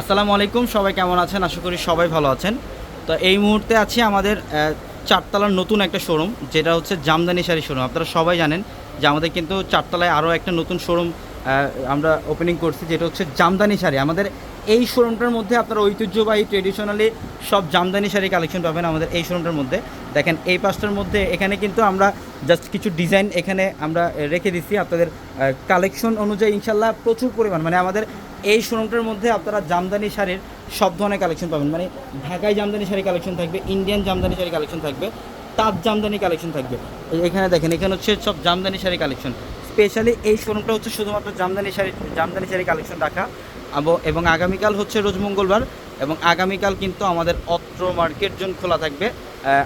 আসসালামু আলাইকুম, সবাই কেমন আছেন? আশা করি সবাই ভালো আছেন। তো এই মুহূর্তে আছি আমাদের চারতলার নতুন একটা শোরুম যেটা হচ্ছে জামদানি শাড়ি শোরুম আপনারা সবাই জানেন যে আমাদের কিন্তু চারতলায় আরও একটা নতুন শোরুম আমরা ওপেনিং করছি, যেটা হচ্ছে জামদানি শাড়ি। আমাদের এই শোরুমটার মধ্যে আপনারা ঐতিহ্যবাহী ট্রেডিশনালি সব জামদানি শাড়ি কালেকশন পাবেন আমাদের এই শোরুমটার মধ্যে। দেখেন, এই পাঁচটার মধ্যে এখানে কিন্তু আমরা জাস্ট কিছু ডিজাইন এখানে আমরা রেখে দিচ্ছি। আপনাদের কালেকশন অনুযায়ী ইনশাল্লাহ প্রচুর পরিমাণ মানে আমাদের এই শোরুমটার মধ্যে আপনারা জামদানি শাড়ির সব ধরনের কালেকশন পাবেন। মানে ঢাকায় জামদানি শাড়ি কালেকশন থাকবে ইন্ডিয়ান জামদানি শাড়ি কালেকশন থাকবে, তাঁত জামদানি কালেকশন থাকবে। এখানে দেখেন, এখানে হচ্ছে সব জামদানি শাড়ি কালেকশন স্পেশালি এই শোরুমটা হচ্ছে শুধুমাত্র জামদানি শাড়ি জামদানি শাড়ি কালেকশন রাখা। এবং আগামীকাল হচ্ছে রোজ মঙ্গলবার, এবং আগামীকাল কিন্তু আমাদের অত্র মার্কেট জোন খোলা থাকবে।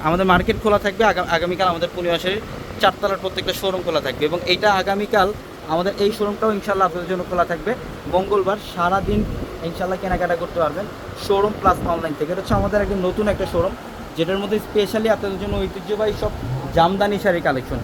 আমাদের মার্কেট খোলা থাকবে, আগা- আগামীকাল আমাদের পূর্ণিমা শাড়ির চারতলার প্রত্যেকটা শোরুম খোলা থাকবে, এবং এটা আগামীকাল আমাদের এই শোরুমটাও ইনশাল্লাহ আপনাদের জন্য খোলা থাকবে। মঙ্গলবার সারাদিন ইনশাল্লাহ কেনাকাটা করতে পারবেন শোরুম প্লাস অনলাইন থেকে। এটা হচ্ছে আমাদের একটা নতুন একটা শোরুম, যেটার মধ্যে স্পেশালি আপনাদের জন্য ঐতিহ্যবাহী সব জামদানি শাড়ি কালেকশন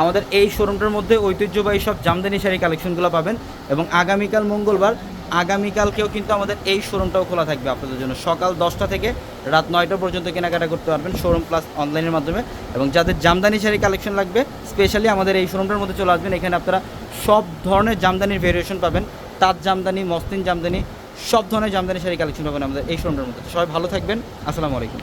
আমাদের এই শোরুমটার মধ্যে ঐতিহ্যবাহী সব জামদানি শাড়ি কালেকশনগুলো পাবেন এবং আগামীকাল মঙ্গলবার আগামীকালকেও কিন্তু আমাদের এই শোরুমটাও খোলা থাকবে আপনাদের জন্য। সকাল দশটা থেকে রাত নয়টা পর্যন্ত কেনাকাটা করতে পারবেন শোরুম প্লাস অনলাইনের মাধ্যমে। এবং যাদের জামদানি শাড়ি কালেকশন লাগবে, স্পেশালি আমাদের এই শোরুমটার মধ্যে চলে আসবেন। এখানে আপনারা সব ধরনের জামদানির ভেরিয়েশন পাবেন। তাঁত জামদানি মসলিন জামদানি, সব ধরনের জামদানি শাড়ি কালেকশন পাবেন আমাদের এই শোরুমটার মধ্যে। সবাই ভালো থাকবেন। আসসালামু আলাইকুম।